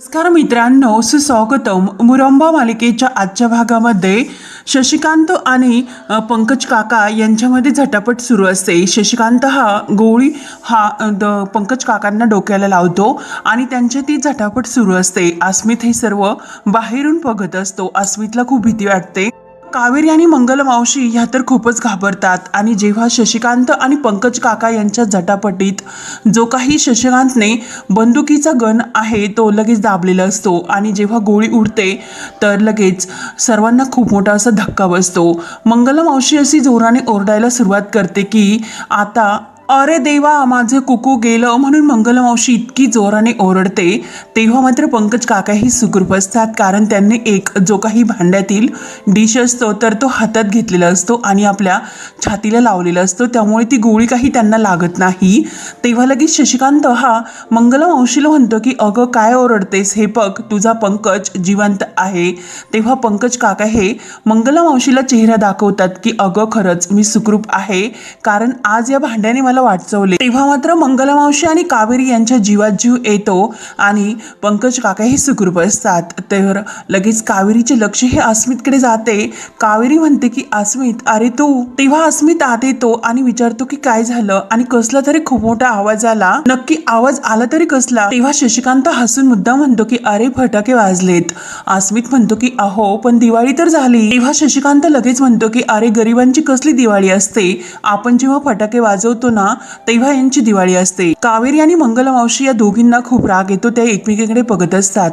नमस्कार मित्रांनो सुस्वागतम. मुरंबा मालिकेच्या आजच्या भागामध्ये शशिकांत आणि पंकज काका यांच्यामध्ये झटापट सुरू असते. शशिकांत हा गोळी हा द पंकज काकांना डोक्याला लावतो आणि त्यांच्या ती झटापट सुरू असते. अस्मित हे सर्व बाहेरून बघत असतो. अस्मितला खूप भीती वाटते. कावेरी आणि मंगलमावशी ह्या तर खूपच घाबरतात. आणि जेव्हा शशिकांत आणि पंकज काका यांच्या झटापटीत जो काही शशिकांतने बंदुकीचा गण आहे तो लगेच दाबलेला असतो. आणि जेव्हा गोळी उडते तर लगेच सर्वांना खूप मोठा असा धक्का बसतो. मंगलमावशी अशी जोराने ओरडायला सुरुवात करते की आता अरे देवा माझं कुकू गेलं म्हणून मंगलमावशी इतकी जोराने ओरडते. तेव्हा मात्र पंकज काकाही सुखरूप असतात कारण त्यांनी एक जो काही भांड्यातील डिश असतो तर तो हातात घेतलेला असतो आणि आपल्या छातीला लावलेला असतो. त्यामुळे ती गोळी काही त्यांना लागत नाही. तेव्हा लगेच शशिकांत हा मंगलमावशीला म्हणतो की अगं काय ओरडतेस? हे बघ तुझा पंकज जिवंत आहे. तेव्हा पंकज काका हे मंगलमावशीला चेहरा दाखवतात की अगं खरंच मी सुखरूप आहे. कारण आज या भांड्याने मला वाचवले. तेव्हा मात्र मंगलमावशी आणि कावेरी यांच्या जीवात जीव येतो आणि पंकज काका हे सुखरूप असतात. तर लगेच कावेरीचे लक्ष हे अस्मितकडे जाते. कावेरी म्हणते की अस्मित अरे तू. तेव्हा अस्मित आत येतो आणि विचारतो की काय झालं? आणि कसला तरी खूप मोठा आवाज आला. नक्की आवाज आला तरी कसला? तेव्हा शशिकांत हसून मुद्दा म्हणतो की अरे फटाके वाजलेत. अस्मित म्हणतो की अहो पण दिवाळी तर झाली. तेव्हा शशिकांत लगेच म्हणतो की अरे गरिबांची कसली दिवाळी असते? आपण जेव्हा फटाके वाजवतो ना तेव्हा यांची दिवाळी असते. कावेरी आणि मंगलमावशी या दोघींना खूप राग येतो त्या एकमेकीकडे बघत असतात.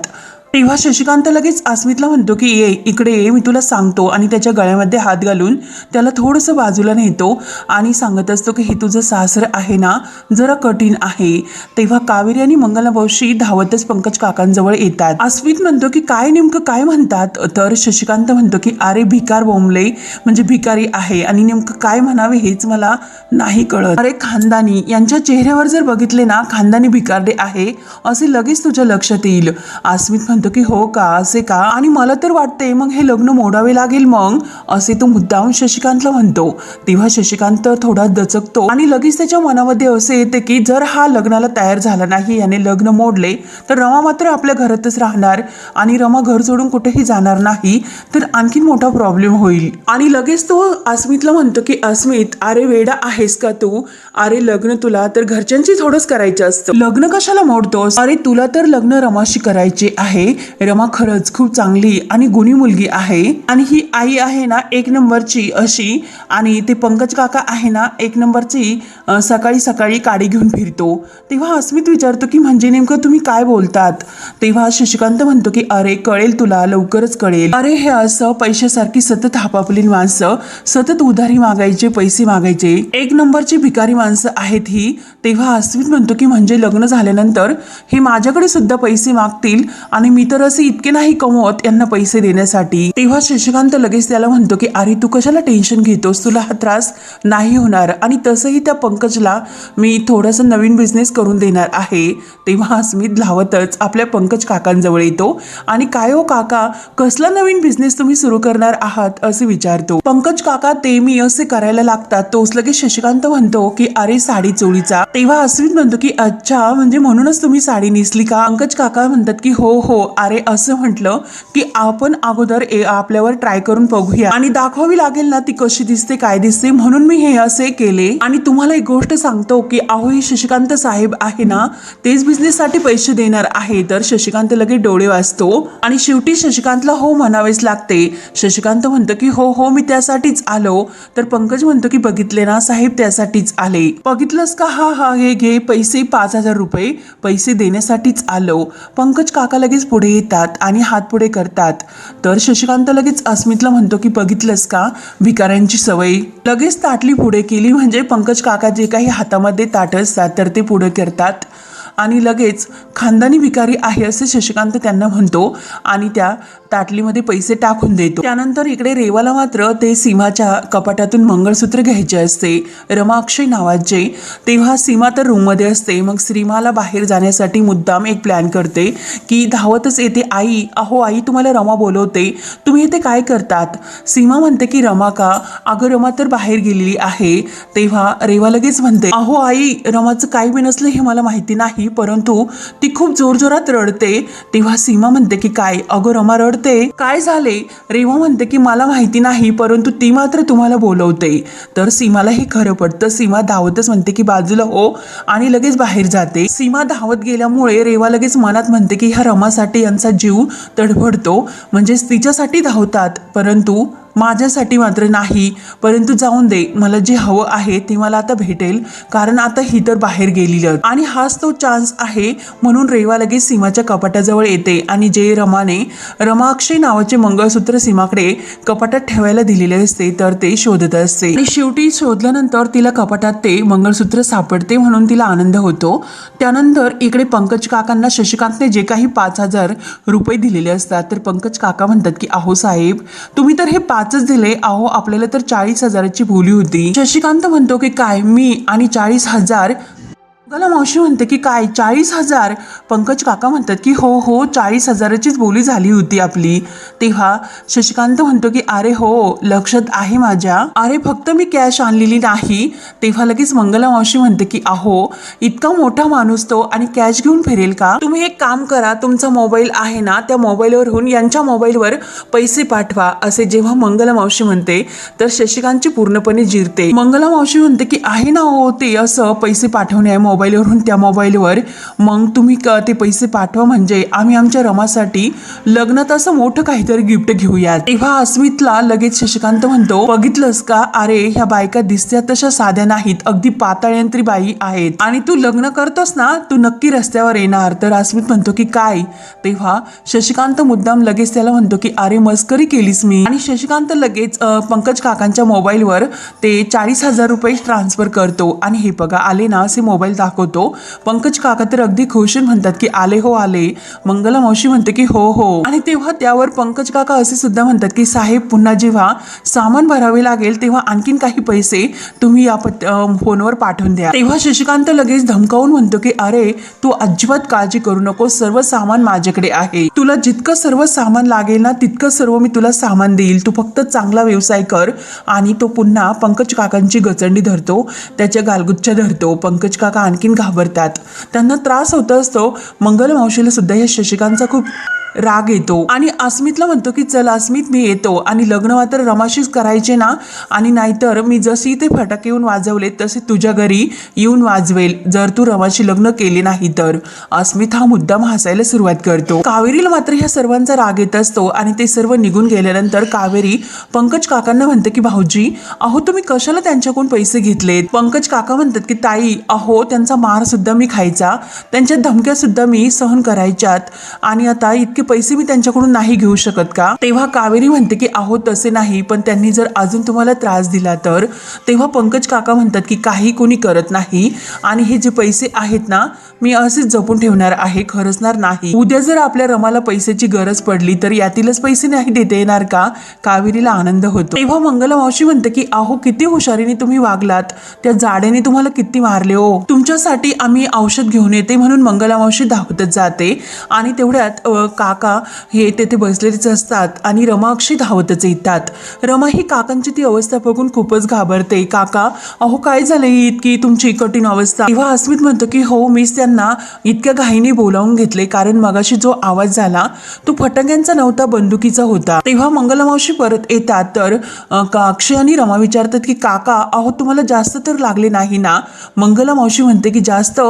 तेव्हा शशिकांत लगेच अस्मितला म्हणतो की ये इकडे ये मी तुला सांगतो. आणि त्याच्या गळ्यामध्ये हात घालून त्याला थोडंसं बाजूला नेतो आणि सांगत असतो की हे तुझं सासर आहे ना जरा कठीण आहे. तेव्हा कावेरी आणि मंगलावशी धावतच पंकज काकांजवळ येतात. अस्मित म्हणतो की काय नेमकं काय म्हणतात? तर शशिकांत म्हणतो की अरे भिकार बोंबले म्हणजे भिकारी आहे आणि नेमकं काय म्हणावे हेच मला नाही कळत. अरे खानदानी यांच्या चेहऱ्यावर जर बघितले ना खानदानी भिकारडे आहे असे लगेच तुझ्या लक्षात येईल. अस्मित म्हणतो की हो का? असे का? आणि मला तर वाटते मग हे लग्न मोडावे लागेल मग? असे तो मुद्दाम शशिकांतला म्हणतो. तेव्हा शशिकांत थोडा दचकतो आणि लगेच त्याच्या मनामध्ये असे येते की जर हा लग्नाला तयार झाला नाही याने लग्न मोडले तर रमा मात्र आपल्या घरातच राहणार आणि रमा घर सोडून कुठेही जाणार नाही तर आणखीन मोठा प्रॉब्लेम होईल. आणि लगेच तो अस्मितला म्हणतो की अस्मित अरे वेडा आहेस का तू? अरे लग्न तुला तर घरच्यांची थोडंच करायचं असतं. लग्न कशाला मोडतोस? अरे तुला तर लग्न रमाशी करायचे आहे रमा खरंच खूप चांगली आणि गुणी मुलगी आहे. आणि ही आई आहे ना एक नंबरची अशी. आणि ते पंकज काका आहे ना एक नंबरची सकाळी सकाळी काडी घेऊन फिरतो. तेव्हा अस्मित विचारतो की म्हणजे नेमकं तुम्ही काय बोलतात? तेव्हा शशिकांत म्हणतो की अरे कळेल तुला लवकरच कळेल. अरे हे असं पैशासारखी सतत हापापली माणसं सतत उधारी मागायचे पैसे मागायचे. एक नंबरची भिकारी माणसं आहेत ही. तेव्हा अस्मित म्हणतो की म्हणजे लग्न झाल्यानंतर हे माझ्याकडे सुद्धा पैसे मागतील आणि मी तर असे इतके नाही कमवत यांना पैसे देण्यासाठी. तेव्हा शशिकांत लगेच त्याला म्हणतो की अरे तू कशाला टेन्शन घेतोस? तुला हा त्रास नाही होणार. आणि तसंही त्या पंकजला मी थोडंसं नवीन बिझनेस करून देणार आहे. तेव्हा अस्मित धावतच आपल्या पंकज काकांजवळ येतो. आणि काय हो काका कसला नवीन बिझनेस तुम्ही सुरू करणार आहात? असे विचारतो. पंकज काका ते मी असे करायला लागतात. तोच लगेच शशिकांत म्हणतो की अरे साडी चोळीचा. तेव्हा अस्मित म्हणतो की अच्छा म्हणजे म्हणूनच तुम्ही साडी नेसली का? पंकज काका म्हणतात की हो हो अरे असं म्हटलं की आपण अगोदर ए- आपल्यावर ट्राय करून बघूया. आणि दाखवावी लागेल ना ती कशी दिसते काय दिसते म्हणून मी हे असे केले. आणि तुम्हाला एक गोष्ट सांगतो की अहो हे शशिकांत साहेब आहे ना तेच बिझनेससाठी पैसे देणार आहे. तर शशिकांत लगेच डोळे वाचतो आणि शेवटी शशिकांतला हो म्हणावेच लागते. शशिकांत म्हणतो की हो हो मी त्यासाठीच आलो. तर पंकज म्हणतो की बघितले ना साहेब त्यासाठीच आले. बघितलंस का? हा हा हे घे पैसे पाच हजार रुपये पैसे देण्यासाठीच आलो. पंकज काका लगेच पुढे येतात आणि हात पुढे करतात. तर शशिकांत लगेच अस्मितला म्हणतो की बघितलंस का भिकाऱ्यांची सवय? लगेच ताटली पुढे केली म्हणजे पंकज काका जे काही हातामध्ये ताट असतात तर ते पुढे करतात. आणि लगेच खानदानी भिकारी आहे असे शशिकांत त्यांना म्हणतो आणि त्या ताटलीमध्ये पैसे टाकून देतो. त्यानंतर इकडे रेवाला मात्र ते सीमाच्या कपाटातून मंगळसूत्र घ्यायचे असते. रमा अक्षय नावाचे तेव्हा सीमा तर रूममध्ये असते. मग श्रीमाला बाहेर जाण्यासाठी मुद्दाम एक प्लॅन करते की धावतच येते आई अहो आई तुम्हाला रमा बोलवते. तुम्ही इथे काय करतात? सीमा म्हणते की रमा का? अगं रमा तर बाहेर गेलेली आहे. तेव्हा रेवा लगेच म्हणते अहो आई रमाचं काय बी नसलं हे मला माहिती नाही परंतु ती खूप जोरजोरात रडते. तेव्हा सीमा म्हणते की काय? अगं रमा रड बोलते काय झाले? रेवा म्हणते की मला माहिती नाही परंतु ती मात्र तुम्हाला बोलवते. तर सीमाला हे खरं पडतं. सीमा धावतच म्हणते की बाजूला हो आणि लगेच बाहेर जाते. सीमा धावत गेल्यामुळे रेवा लगेच मनात म्हणते की ह्या रमासाठी यांचा जीव तडफडतो. म्हणजेच तिच्यासाठी धावतात परंतु माझ्यासाठी मात्र नाही परंतु जाऊन दे. मला जे हवं आहे ते मला आता भेटेल कारण आता ही तर बाहेर गेलेली आणि हाच तो चान्स आहे म्हणून रेवा लगेच सीमाच्या कपाटाजवळ येते आणि जे रमाने रमाक्षय नावाचे मंगळसूत्र सीमाकडे कपाटात ठेवायला दिलेले असते तर ते शोधत असते. आणि शेवटी शोधल्यानंतर तिला कपाटात ते मंगळसूत्र सापडते म्हणून तिला आनंद होतो. त्यानंतर इकडे पंकज काकांना शशिकांतने जे काही पाच हजार रुपये दिलेले असतात तर पंकज काका म्हणतात की अहो साहेब तुम्ही तर हे पाचच दिले. अहो आपल्याला तर चाळीस हजाराची बोली होती. शशिकांत म्हणतो की काय मी आणि चाळीस हजार गला मावशी म्हणते की काय चाळीस हजार? पंकज काका म्हणतात की हो हो चाळीस हजाराचीच बोली झाली होती आपली. तेव्हा शशिकांत म्हणतो की अरे हो लक्षात आहे माझ्या. अरे फक्त मी कॅश आणलेली नाही. तेव्हा लगेच मंगला मावशी म्हणते की अहो इतका मोठा माणूस तो आणि कॅश घेऊन फिरेल का? तुम्ही एक काम करा तुमचा मोबाईल आहे ना त्या मोबाईलवरून यांच्या मोबाईलवर पैसे पाठवा. असे जेव्हा मंगला मावशी म्हणते तर शशिकांतची पूर्णपणे जिरते. मंगला मावशी म्हणते की आहे ना हो ते असं पैसे पाठवणे आहे मोबाईलवरून त्या मोबाईलवर मग तुम्ही क- ते पैसे पाठवा म्हणजे आम्ही आमच्या रमासाठी लग्नात असं मोठं काहीतरी गिफ्ट घेऊयात. तेव्हा अस्मितला लगेच शशिकांत म्हणतो बघितलंस का? अरे ह्या बायका दिसत्या तशा साध्या नाहीत. अगदी पाताळयंत्री बाई आहेत. आणि तू लग्न करतोस ना तू नक्की रस्त्यावर येणार. तर अस्मित म्हणतो की काय? तेव्हा शशिकांत मुद्दाम लगेच त्याला म्हणतो की अरे मस्करी केलीस मी. आणि शशिकांत लगेच पंकज काकांच्या मोबाईलवर ते चाळीस हजार रुपये ट्रान्सफर करतो. आणि हे बघा आले ना असे मोबाईल दाखवतो पंकज काका तर अगदी खुश म्हणतात की आले हो आले. मंगला मावशी म्हणते की हो हो. आणि तेव्हा त्यावर पंकज काका असे सुद्धा म्हणतात की साहेब पुन्हा जेव्हा सामान भरावे लागेल तेव्हा आणखीन काही पैसे तुम्ही या पत फोनवर पाठवून द्या. तेव्हा शशिकांत लगेच धमकावून म्हणतो की अरे तू अजिबात काळजी करू नको सर्व सामान माझ्याकडे आहे. तुला जितकं सर्व सामान लागेल ना तितकं सर्व मी तुला सामान देईल. तू फक्त चांगला व्यवसाय कर आणि तो पुन्हा पंकज काकांची गचंडी धरतो त्याच्या गालगुच्छा धरतो. पंकज काका आणखीन घाबरतात. त्यांना त्रास होत असतो. मंगल मावशीला सुद्धा या शशिकांतचा खूप राग येतो. आणि अस्मितला म्हणतो की चल अस्मित मी येतो. आणि लग्न मात्र रमाशीच करायचे ना. आणि नाहीतर मी जशी ते फटाके येऊन वाजवले तसे तुझ्या घरी येऊन वाजवेल जर तू रमाशी लग्न केले नाही तर. अस्मित हा मुद्दाम हसायला सुरुवात करतो. कावेरीला मात्र ह्या सर्वांचा राग येत असतो आणि ते सर्व निघून गेल्यानंतर कावेरी पंकज काकांना म्हणते की भाऊजी अहो तुम्ही कशाला त्यांच्याकडून पैसे घेतलेत? पंकज काका म्हणतात की ताई अहो त्यांचा मार सुद्धा मी खायचा. त्यांच्या धमक्या सुद्धा मी सहन करायच्यात. आणि आता इतके पैसे मी त्यांच्याकडून नाही घेऊ शकत का? तेव्हा कावेरी म्हणते की आहो तसे नाही. पण त्यांनी जर अजून तुम्हाला त्रास दिला तर? तेव्हा पंकज काका म्हणतात की काही कोणी करत नाही. आणि हे जे पैसे आहेत ना मी असेच जपून ठेवणार आहे. खरचणार नाही. उद्या जर आपल्या रमाला पैशाची गरज पडली तर यातीलच पैसे नाही देता येणार का? कावेरीला आनंद होतो. तेव्हा मंगला मावशी म्हणते की आहो किती हुशारीने तुम्ही वागलात. त्या जाड्याने तुम्हाला किती मारले हो तुमच्यासाठी आम्ही औषध घेऊन येते म्हणून मंगला मावशी धावतच जाते. आणि तेवढ्यात का काका हे तेथे बसलेलेच असतात आणि रमाक्षी धावतच येतात. रमा ही काकांची ती अवस्था बघून खूपच घाबरते. काका अहो काय झालं ही इतकी तुमची कठीण अवस्था? तेव्हा अस्मित म्हणतो की हो मीच त्यांना इतक्या घाईने बोलावून घेतले कारण मगाशी जो आवाज झाला तो फटक्यांचा नव्हता बंदुकीचा होता. तेव्हा मंगलमावशी परत येतात तर का- अक्षय आणि रमा विचारतात की काका अहो तुम्हाला जास्त तर लागले नाही ना? मंगला मावशी म्हणते की जास्त.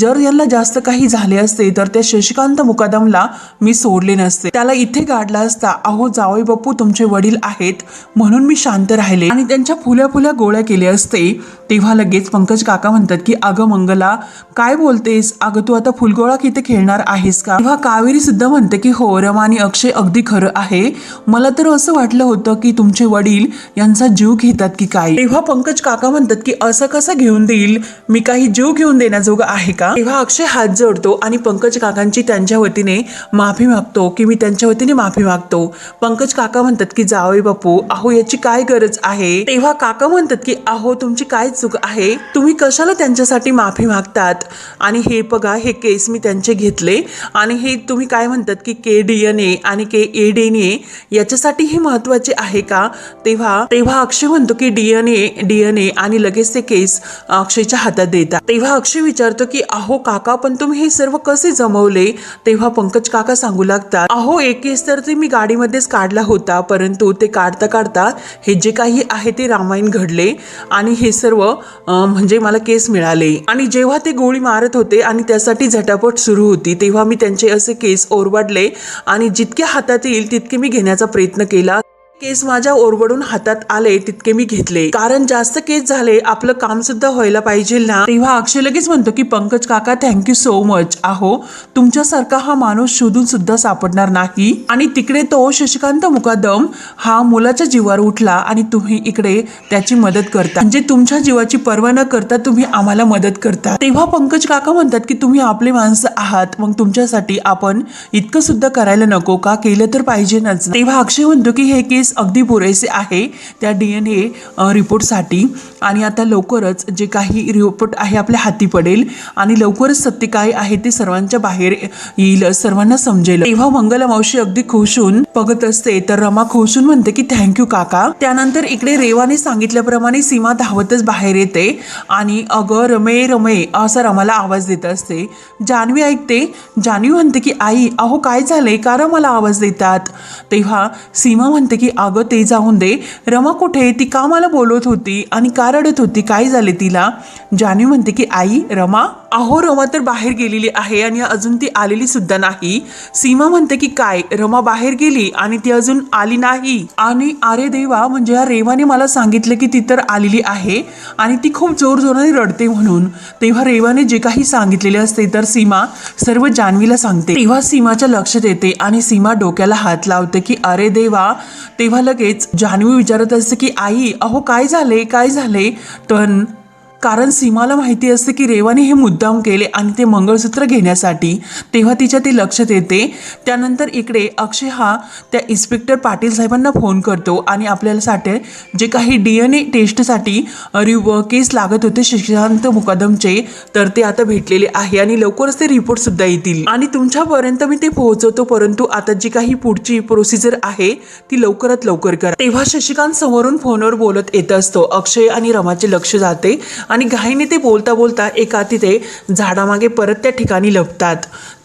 जर यांना जास्त काही झाले असते तर त्या शशिकांत मुकादमला मी सोडले नसते. त्याला इथे गाडला असता अहो जावई बापू तुमचे वडील आहेत म्हणून मी शांत राहिले. आणि त्यांच्या फुल्या फुल्या गोळ्या केल्या असते. तेव्हा लगेच पंकज काका म्हणतात की अगं मंगला काय बोलतेस? अगं तू आता फुलगोळा किती खेळणार आहेस का? तेव्हा कावेरी सुद्धा म्हणते की हो रमा आणि अक्षय अगदी खरं आहे. मला तर असं वाटलं होतं की तुमचे वडील यांचा जीव घेतात की काय? तेव्हा पंकज काका म्हणतात की असं कसं घेऊन देईल? मी काही जीव घेऊन देण्याजोगं आहे का? तेव्हा अक्षय हात जोडतो आणि पंकज काकांची त्यांच्या वतीने माफी मागतो की मी त्यांच्या वतीने माफी मागतो. पंकज काका म्हणतात की जावे बापू अहो याची काय गरज आहे? तेव्हा काका म्हणतात की अहो तुमची काय चूक आहे. तुम्ही कशाला त्यांच्यासाठी माफी मागतात? आणि हे बघा हे केस मी त्यांचे घेतले. आणि हे तुम्ही काय म्हणतात की के डी एन ए आणि के ए डी एन ए याच्यासाठी हे महत्त्वाचे आहे का? तेव्हा तेव्हा अक्षय म्हणतो की डीएनए डीएनए आणि लगेच ते केस अक्षयच्या हातात देतात. तेव्हा अक्षय विचारतो की अहो काका पण तुम्ही हे सर्व कसे जमवले? तेव्हा पंकज काका सांगू लागतात अहो एक केस तर ते मी गाडीमध्येच काढला होता परंतु ते काढता काढता हे जे काही आहे ते रामायण घडले आणि हे सर्व म्हणजे मला केस मिळाले. आणि जेव्हा ते गोळी मारत होते आणि त्यासाठी झटापट सुरू होती तेव्हा मी त्यांचे असे केस ओरबाडले आणि जितके हातात येईल तितके मी घेण्याचा प्रयत्न केला. केस माझ्या ओरबडून हातात आले तितके मी घेतले. कारण जास्त केस झाले आपलं काम सुद्धा व्हायला पाहिजे ना. तेव्हा अक्षय लगेच म्हणतो की पंकज काका थँक्यू सो मच अहो तुमच्यासारखा हा माणूस शोधून सुद्धा सापडणार नाही. आणि तिकडे तो शशिकांत मुकादम हा मुलाच्या जीवावर उठला आणि तुम्ही इकडे त्याची मदत करता. म्हणजे तुमच्या जीवाची पर्वा न करता तुम्ही आम्हाला मदत करता. तेव्हा पंकज काका म्हणतात की तुम्ही आपले माणसं आहात. मग तुमच्यासाठी आपण इतकं सुद्धा करायला नको का? केलं तर पाहिजे ना तेव्हा अक्षय म्हणतो की हे केस अगदी पुरेसे आहे त्या डी एन ए रिपोर्टसाठी. आणि आता लवकरच जे काही रिपोर्ट आहे आपल्या हाती पडेल आणि लवकरच सत्य काय आहे ते सर्वांच्या बाहेर येईल सर्वांना समजेल. तेव्हा मंगलमावशी अगदी खुश होऊन बघत असते. तर रमा खुश होऊन म्हणते की थँक्यू काका. त्यानंतर इकडे रेवाने सांगितल्याप्रमाणे सीमा धावतच बाहेर येते. आणि अगं रमे रमे असा रमाला आवाज देत असते. जान्हवी ऐकते. जान्हवी म्हणते की आई अहो काय झालंय? का रमाला आवाज देतात? तेव्हा सीमा म्हणते की अगं ते जाऊन दे. रमा कुठे? ती कामाला बोलवत बोलत होती आणि का रडत होती. काय झाले तिला? जान्हवी म्हणते की आई रमा अहो रमा तर बाहेर गेलेली आहे आणि अजून ती आलेली सुद्धा नाही. सीमा म्हणते की काय रमा बाहेर गेली आणि ती अजून आली नाही? आणि अरे देवा म्हणजे या रेवाने मला सांगितलं की ती तर आलेली आहे आणि ती खूप जोरजोराने रडते म्हणून. तेव्हा रेवाने जे काही सांगितलेले असते तर सीमा सर्व जान्हवीला सांगते. तेव्हा सीमाच्या लक्षात येते आणि सीमा डोक्याला हात लावते की अरे देवा. तेव्हा लगेच जान्हवी विचारत असते की आई अहो काय झाले? काय झाले? तर कारण सीमाला माहिती असते की रेवाने हे मुद्दाम केले आणि ते मंगळसूत्र घेण्यासाठी तेव्हा तिच्या ते लक्षात येते. त्यानंतर इकडे अक्षय हा त्या इन्स्पेक्टर पाटील साहेबांना फोन करतो आणि आपल्याला साठे जे काही डी एन ए टेस्टसाठी रिव केस लागत होते शशिकांत मुकदमचे तर ते आता भेटलेले आहे आणि लवकरच ते रिपोर्टसुद्धा येतील. आणि तुमच्यापर्यंत मी ते पोहोचवतो परंतु आता जी काही पुढची प्रोसिजर आहे ती लवकरात लवकर करा. तेव्हा शशिकांत समोरून फोनवर बोलत येत असतो. अक्षय आणि रमाचे लक्ष जाते. आणि घाईने ते बोलता बोलता एका तिथे झाडामागे परत त्या ठिकाणी लपतात.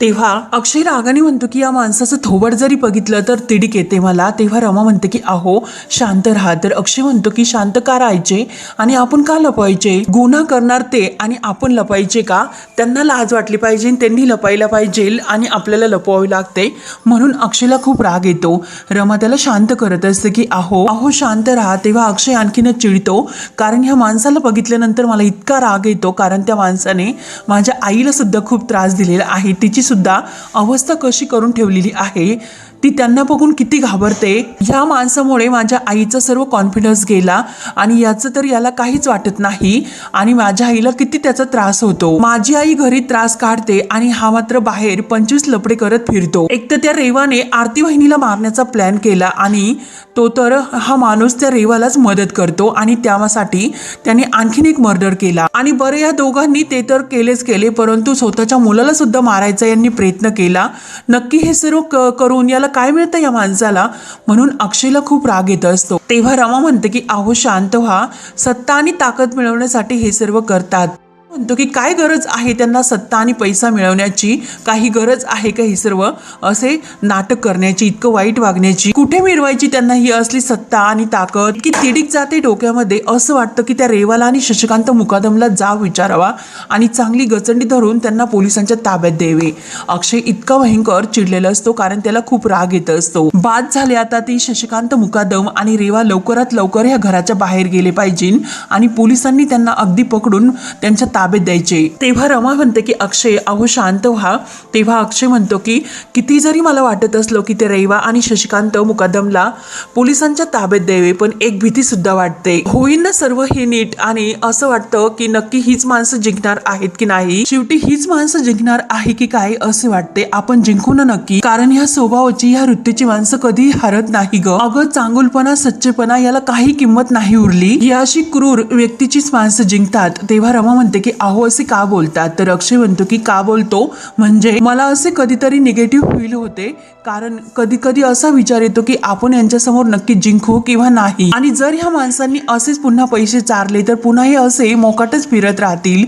तेव्हा अक्षय रागाने म्हणतो की या माणसाचं थोबड जरी बघितलं तर तिडीक येते मला. तेव्हा रमा म्हणते की अहो शांत राहा. तर अक्षय म्हणतो की शांत का राहायचे? आणि आपण का लपवायचे गुन्हा करणार ते आणि आपण लपायचे का? त्यांना लाज वाटली पाहिजे आणि त्यांनी लपायला पाहिजे आणि आपल्याला लपवावी लागते. म्हणून अक्षयला खूप राग येतो. रमा त्याला शांत करत असते की अहो अहो शांत राहा. तेव्हा अक्षय आणखीनच चिडतो. कारण ह्या माणसाला बघितल्यानंतर मला इतका राग येतो कारण त्या माणसाने माझ्या आईला सुद्धा खूप त्रास दिलेला आहे. तिची सुद्धा अवस्था कशी करून ठेवलेली आहे? ती त्यांना बघून किती घाबरते. ह्या माणसामुळे माझ्या आईचा सर्व कॉन्फिडन्स गेला आणि याचं तर याला काहीच वाटत नाही आणि माझ्या आईला किती त्याचा त्रास होतो. माझी आई घरी त्रास काढते आणि हा मात्र बाहेर पंचवीस लपडे करत फिरतो. एक तर त्या रेवाने आरती वहिनीला मारण्याचा प्लॅन केला आणि तो तर हा माणूस त्या रेवालाच मदत करतो आणि त्यासाठी त्याने आणखीन एक मर्डर केला. आणि बरं या दोघांनी ते तर केलेच केले परंतु स्वतःच्या मुलाला सुद्धा मारायचा यांनी प्रयत्न केला. नक्की हे सर्व क- करून याला काय मिळतं या माणसाला? म्हणून अक्षयला खूप राग येत असतो. तेव्हा रमा म्हणते की अहो शांत व्हा. सत्ता आणि ताकद मिळवण्यासाठी हे सर्व करतात. म्हणतो की काय गरज आहे त्यांना सत्ता आणि पैसा मिळवण्याची? काही गरज आहे का हे सर्व? असे नाटक करण्याची इतकं वाईट वागण्याची. कुठे मिळवायची त्यांना ही असली सत्ता आणि ताकद? की तिडीक जाते डोक्यामध्ये असं वाटतं की त्या रेवाला आणि शशिकांत मुकादमला जाव विचारावा आणि चांगली गचंडी धरून त्यांना पोलिसांच्या ताब्यात द्यावे. अक्षय इतका भयंकर चिडलेला असतो कारण त्याला खूप राग येत असतो. बाद झाले आता ती शशिकांत मुकादम आणि रेवा लवकरात लवकर ह्या घराच्या बाहेर गेले पाहिजे आणि पोलिसांनी त्यांना अगदी पकडून त्यांच्या ताब्यात द्यायचे. तेव्हा रमा म्हणते की अक्षय अहो शांत व्हा. तेव्हा अक्षय म्हणतो की किती जरी मला वाटत असलो की ते रेवा आणि शशिकांत मुकादमला पोलिसांच्या ताब्यात द्यावे पण एक भीती सुद्धा वाटते. होईल ना सर्व हे नीट आणि असं वाटतं की नक्की हीच माणसं जिंकणार आहेत की नाही? शेवटी हीच माणसं जिंकणार आहे की काय असे वाटते? आपण जिंकू ना नक्की? कारण ह्या स्वभावाची ह्या वृत्तीची माणसं कधी हरत नाही ग. अगं चांगुलपणा सच्चेपणा याला काही किंमत नाही उरली. ही अशी क्रूर व्यक्तीचीच माणसं जिंकतात. तेव्हा रमा म्हणते की अहो असे का बोलतात? तर अक्षय म्हणतो की का बोलतो? म्हणजे मला असे कधीतरी निगेटिव्ह फील होते. कारण कधी कधी असा विचार येतो की आपण यांच्यासमोर नक्की जिंकू किंवा नाही? आणि जर ह्या माणसांनी असेच पुन्हा पैसे चारले तर पुन्हा हे असे मोकाटच फिरत राहतील.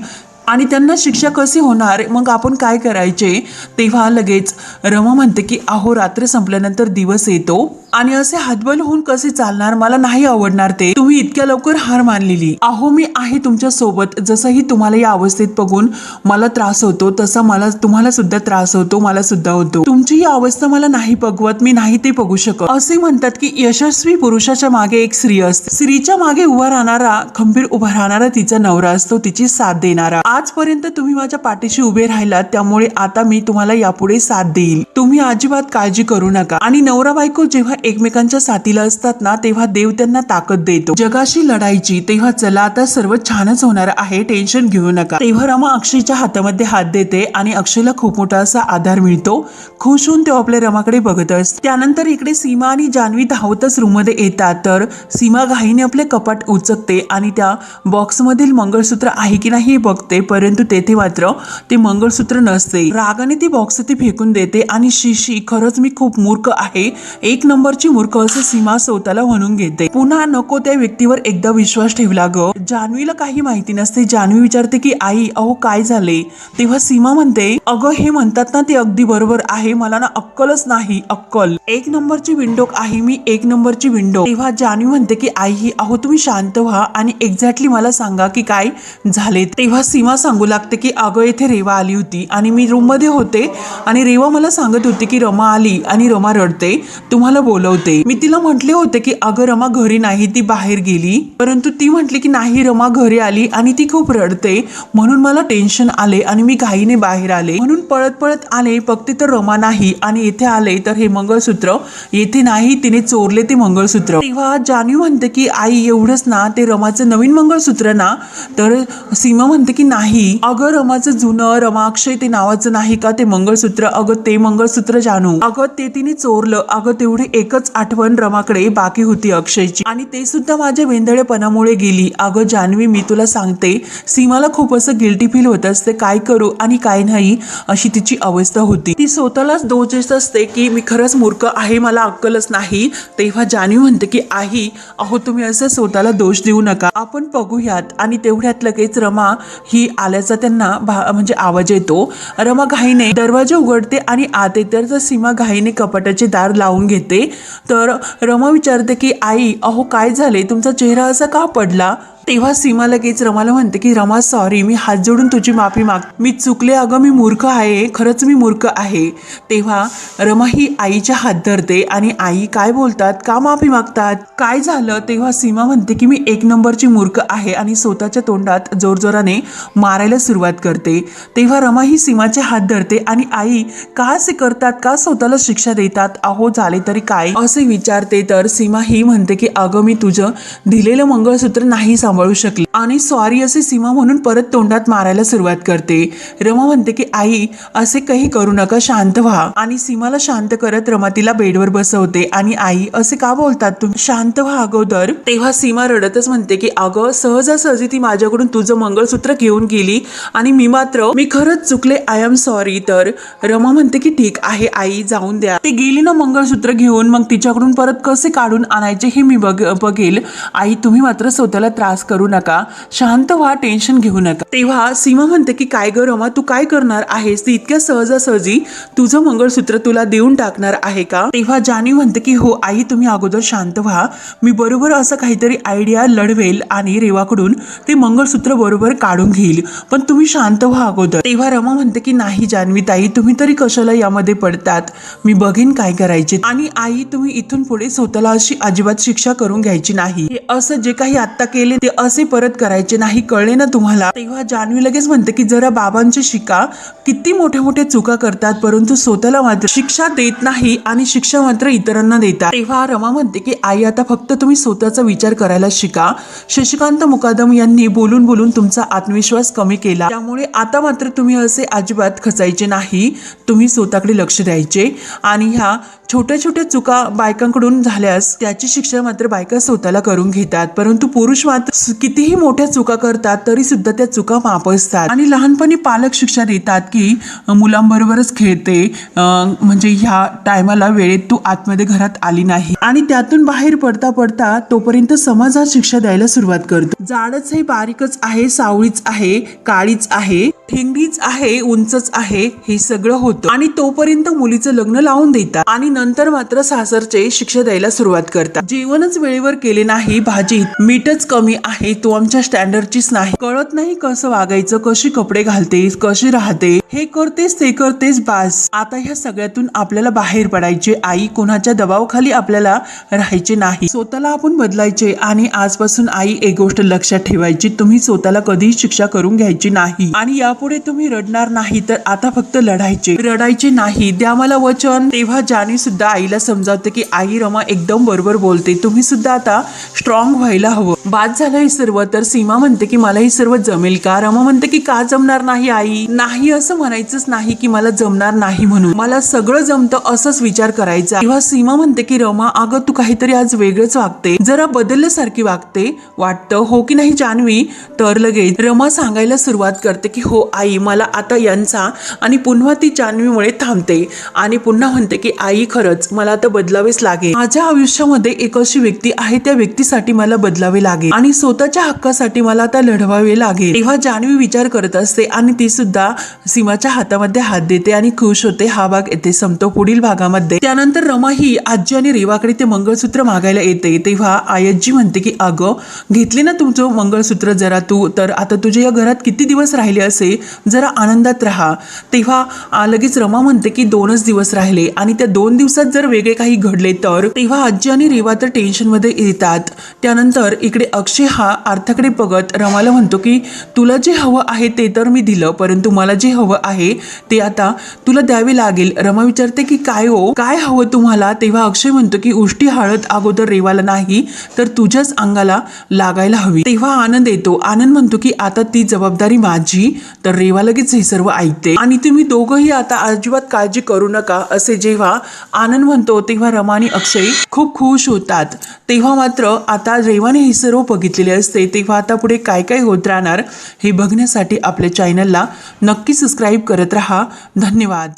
आणि त्यांना शिक्षा कशी होणार? मग आपण काय करायचे? तेव्हा लगेच रमा म्हणते की अहो रात्र संपल्यानंतर दिवस येतो आणि असे हातबल होऊन कसे चालणार? मला नाही आवडणार ते. तुम्ही इतक्या लवकर हार मानलेली. अहो मी आहे तुमच्यासोबत. जसंही तुम्हाला या अवस्थेत बघून मला त्रास होतो तसा मला तुम्हाला सुद्धा त्रास होतो मला सुद्धा होतो. तुमची ही अवस्था मला नाही बघवत. मी नाही ते बघू शकत. असे म्हणतात की यशस्वी पुरुषाच्या मागे एक स्त्री असते. स्त्रीच्या मागे उभा राहणारा खंबीर उभा राहणारा तिचा नवरा असतो तिची साथ देणारा. आजपर्यंत तुम्ही माझ्या पाठीशी उभे राहिलात त्यामुळे आता मी तुम्हाला यापुढे साथ देईल. तुम्ही अजिबात काळजी करू नका. आणि नवरा बायको जेव्हा एकमेकांच्या साथीला असतात ना तेव्हा देव त्यांना ताकद देतो. जगाशी लढायची तेव्हा चला आता सर्व छानच होणार आहे टेन्शन घेऊ नका. तेव्हा रमा अक्षयच्या हातामध्ये हात देते आणि अक्षयला खूप मोठा असा आधार मिळतो. खुश होऊन तो आपल्या रमाकडे बघत असतो त्यानंतर इकडे सीमा आणि जान्हवी धावतच रूममध्ये येतात. तर सीमा घाईने आपले कपाट उचकते आणि त्या बॉक्समधील मंगळसूत्र आहे की नाही हे बघते. परंतु तेथे मात्र ते मंगळसूत्र नसते. रागाने ती बॉक्स ती फेकून देते आणि शिशी खरंच मी खूप मूर्ख आहे. एक नंबरची मूर्ख असे सीमा स्वतःला म्हणून घेते. पुन्हा नको त्या व्यक्तीवर एकदा विश्वास ठेवला ग. जान्हवीला काही माहिती नसते. जान्हवी विचारते की आई अहो काय झाले? तेव्हा सीमा म्हणते अगं हे म्हणतात ना ते अगदी बरोबर आहे. मला ना अक्कलच नाही. अक्कल. एक नंबरची विंडो आहे मी एक नंबरची विंडो तेव्हा जान्हवी म्हणते की आई ही अहो तुम्ही शांत व्हा आणि एक्झॅक्टली मला सांगा की काय झाले. तेव्हा सीमा सांगू लागते की अगं येथे रेवा आली होती आणि मी रूममध्ये होते आणि रेवा मला सांगत होती की रमा आली आणि रमा रडते तुम्हाला बोलवते. मी तिला म्हटले होते की अगं रमा घरी नाही ती बाहेर गेली. परंतु ती म्हटली की नाही रमा घरी आली आणि ती खूप रडते. म्हणून मला टेन्शन आले आणि मी घाईने बाहेर आले. म्हणून पळत पळत आले फक्त तर रमा नाही आणि येथे आले तर हे मंगळसूत्र. येथे नाही तिने चोरले ते मंगळसूत्र. तेव्हा जानवी म्हणते की आई एवढंच ना ते रमाचं नवीन मंगळसूत्र ना. तर सीमा म्हणते की नाही. अगं रमाचं जुनं रमाक्षय ते नावाचं नाही का ते मंगळसूत्र? अगं ते मंगळसूत्र जानू. अगं ते तिने चोरलं. अगं तेवढी एकच आठवण रमाकडे बाकी होती अक्षयची. आणि ते सुद्धा माझ्या वेंधळेपणामुळे गेली. अगं जान्हवी मी तुला सांगते सीमाला खूप असं गिल्टी फील होत असते. काय करू आणि काय नाही अशी तिची अवस्था होती. ती स्वतःलाच दोष असते की मी खरंच मूर्ख आहे मला अक्कलच नाही. तेव्हा जान्हवी म्हणते की आई अहो तुम्ही असं स्वतःला दोष देऊ नका. आपण बघूयात. आणि तेवढ्यात लगेच रमा ही आल्याचा त्यांना भा- म्हणजे आवाज येतो. रमा घाईने दरवाजा उघडते आणि आत येते तर सीमा घाईने कपाटाचे दार लावून घेते. तर रमा विचारते की आई अहो काय झाले? तुमचा चेहरा असा का पडला? तेव्हा सीमा लगेच रमाला म्हणते की रमा सॉरी मी हात जोडून तुझी माफी माग मी चुकले अगं मी मूर्ख आहे खरंच मी मूर्ख आहे. तेव्हा रमा ही आईच्या हात धरते आणि आई काय बोलतात का माफी मागतात काय झालं तेव्हा सीमा म्हणते की मी एक नंबरची मूर्ख आहे आणि स्वतःच्या तोंडात जोरजोराने मारायला सुरुवात करते. तेव्हा रमा ही सीमाचे हात धरते आणि आई का असे करतात का स्वतःला शिक्षा देतात? अहो झाले तरी काय? असे विचारते तर सीमा ही म्हणते की अगं मी तुझं दिलेलं मंगळसूत्र नाही सांभाळू शकले. आणि सॉरी असे सीमा म्हणून परत तोंडात मारायला सुरुवात करते. रमा म्हणते की आई असे काही करू नका शांत व्हा. आणि सीमाला शांत करत रमा तिला बेडवर बसवते. आणि आई असे का बोलतात तुम्ही? शांत व्हा अगोदर. तेव्हा सीमा रडतच म्हणते की अगं सहजासहजी ती माझ्याकडून तुझं मंगळसूत्र घेऊन गेली. आणि मी मात्र मी खरंच चुकले. आय एम सॉरी तर रमा म्हणते की ठीक आहे आई जाऊन द्या. ती गेली ना मंगळसूत्र घेऊन मग तिच्याकडून परत कसे काढून आणायचे हे मी बघ बघेल. आई तुम्ही मात्र स्वतःला त्रास करू नका. शांत व्हा टेन्शन घेऊ नका. तेव्हा सीमा म्हणते की काय ग रमा तू काय करणार आहेस? ती इतक्या सहजासहजी तुझं मंगळसूत्र तुला देऊन टाकणार आहे का? तेव्हा जानी म्हणते की हो आई तुम्ही अगोदर शांत व्हा. मी बरोबर असं काहीतरी आयडिया लढवेल आणि रेवाकडून ते मंगळसूत्र बरोबर काढून घेईल. पण तुम्ही शांत व्हा अगोदर. तेव्हा रमा म्हणते की नाही जान्हवी ताई तुम्ही तरी कशाला यामध्ये पडतात? मी बघेन काय करायचे. आणि आई तुम्ही इथून पुढे स्वतःला अशी अजिबात शिक्षा करून घ्यायची नाही. हे असं जे काही आता केले ते असे परत करायचे नाही कळले ना तुम्हाला? तेव्हा जान्हवी लगेच म्हणते की जरा बाबांची शिका. किती मोठ्या मोठ्या चुका करतात परंतु स्वतःला मात्र शिक्षा देत नाही आणि शिक्षा मात्र इतरांना देतात. तेव्हा रमा म्हणते की आई आता फक्त तुम्ही स्वतःचा विचार करायला शिका. शशिकांत मुकादम यांनी बोलून बोलून तुमचा आत्मविश्वास कमी केला. त्यामुळे आता मात्र तुम्ही असे अजिबात खचायचे नाही. तुम्ही स्वतःकडे लक्ष द्यायचे. आणि ह्या छोट्या छोट्या चुका बायकांकडून झाल्यास त्याची शिक्षा मात्र बायका स्वतःला करून घेतात. परंतु पुरुष मात्र कितीही मोठ्या चुका करतात तरी सुद्धा त्या चुका मापसतात आणि लहानपणी पालक शिक्षा देतात की मुलांबरोबरच खेळते म्हणजे ह्या टायमाला वेळेत तू आतमध्ये घरात आली नाही. आणि त्यातून बाहेर पडता पडता तोपर्यंत समाजात शिक्षा द्यायला सुरुवात करतो. जाडच हे बारीकच आहे सावळीच आहे काळीच आहे ठेंगडीच आहे उंचच आहे हे सगळं होतं. आणि तोपर्यंत मुलीचं लग्न लावून देतात. आणि नंतर मात्र सासरचे शिक्षा द्यायला सुरुवात करतात. जेवणच वेळेवर केले नाही भाजीत. मीठच कमी आहे. तो आमच्या स्टँडर्डचीच नाही. कळत नाही कसं वागायचं कशी कपडे घालतेस कशी राहते. हे करतेस ते करतेस बास. आता ह्या सगळ्यातून आपल्याला बाहेर पडायचे. आई कोणाच्या दबावाखाली आपल्याला राहायचे नाही. स्वतःला आपण बदलायचे आणि आजपासून आई एक गोष्ट लक्षात ठेवायची. तुम्ही स्वतःला कधीही शिक्षा करून घ्यायची नाही. आणि यापुढे तुम्ही रडणार नाही तर आता फक्त लढायचे. रडायचे नाही. द्या मला वचन. तेव्हा जानी सुद्धा आईला समजावते की आई रमा एकदम बरोबर बोलते. तुम्ही सुद्धा आता स्ट्रॉंग व्हायला हवं. बाद झालं हे सर्व तर सीमा म्हणते की मला हे सर्व जमेल का? रमा म्हणते की का जमणार नाही आई? नाही असं म्हणायचंच नाही की मला जमणार नाही म्हणून. मला सगळं जमतं असंच विचार करायचा. तेव्हा सीमा म्हणते की रमा अगं तू काहीतरी आज वेगळंच वागते. जरा बदलल्यासारखी वागते. वाटतं हो की नाही जान्हवी? तर लगेच रमा सांगायला सुरुवात करते की हो आई मला आता यांचा आणि पुन्हा ती जान्हवीमुळे थांबते. आणि पुन्हा म्हणते की आई खरंच मला आता बदलावेच लागेल. माझ्या आयुष्यामध्ये एक अशी व्यक्ती आहे त्या व्यक्तीसाठी मला बदलावे लागेल. आणि स्वतःच्या हक्कासाठी मला आता लढवावे लागेल. तेव्हा जान्हवी विचार करत असते आणि ती सुद्धा सीमाच्या हातामध्ये हात देते आणि खुश होते. हा भाग येथे संपतो. पुढील भागामध्ये. त्यानंतर रमा ही आजी आणि रेवाकडे ते मंगळसूत्र मागायला येते. तेव्हा आयजी म्हणते की अगं घेतले ना तुमचं मंगळसूत्र जरा तू तर आता तुझ्या या घरात किती दिवस राहिले असे? जरा आनंदात राहा. तेव्हा लगेच रमा म्हणते की दोनच दिवस राहिले आणि त्या दोन दिवसात जर वेगळे काही घडले तर? तेव्हा आजी आणि रेवा तर टेन्शनमध्ये येतात. त्यानंतर इकडे अक्षय हा अर्थाकडे बघत रमाला म्हणतो की तुला जे हवं आहे ते तर मी दिलं परंतु मला जे हवं आहे ते आता तुला द्यावे लागेल. रमा विचारते की काय हो? काय हवं तुम्हाला? तेव्हा अक्षय म्हणतो की उष्टी हळद अगोदर रेवाला नाही तर तुझ्याच अंगाला लागायला हवी. तेव्हा आनंद येतो. आनंद म्हणतो की आता ती जबाबदारी माझी तर रेवा लगेच हे सर्व ऐकते. आणि तुम्ही दोघंही आता अजिबात काळजी करू नका असे जेव्हा आनंद म्हणतो तेव्हा रमा आणि अक्षय खूप खुश होतात. तेव्हा मात्र आता रेवाने हे सर्व बघितले असते तेव्हा आता पुढे काय काय होत राहणार हे बघण्यासाठी आपल्या चॅनलला नक्की सबस्क्राईब करत राहा. धन्यवाद.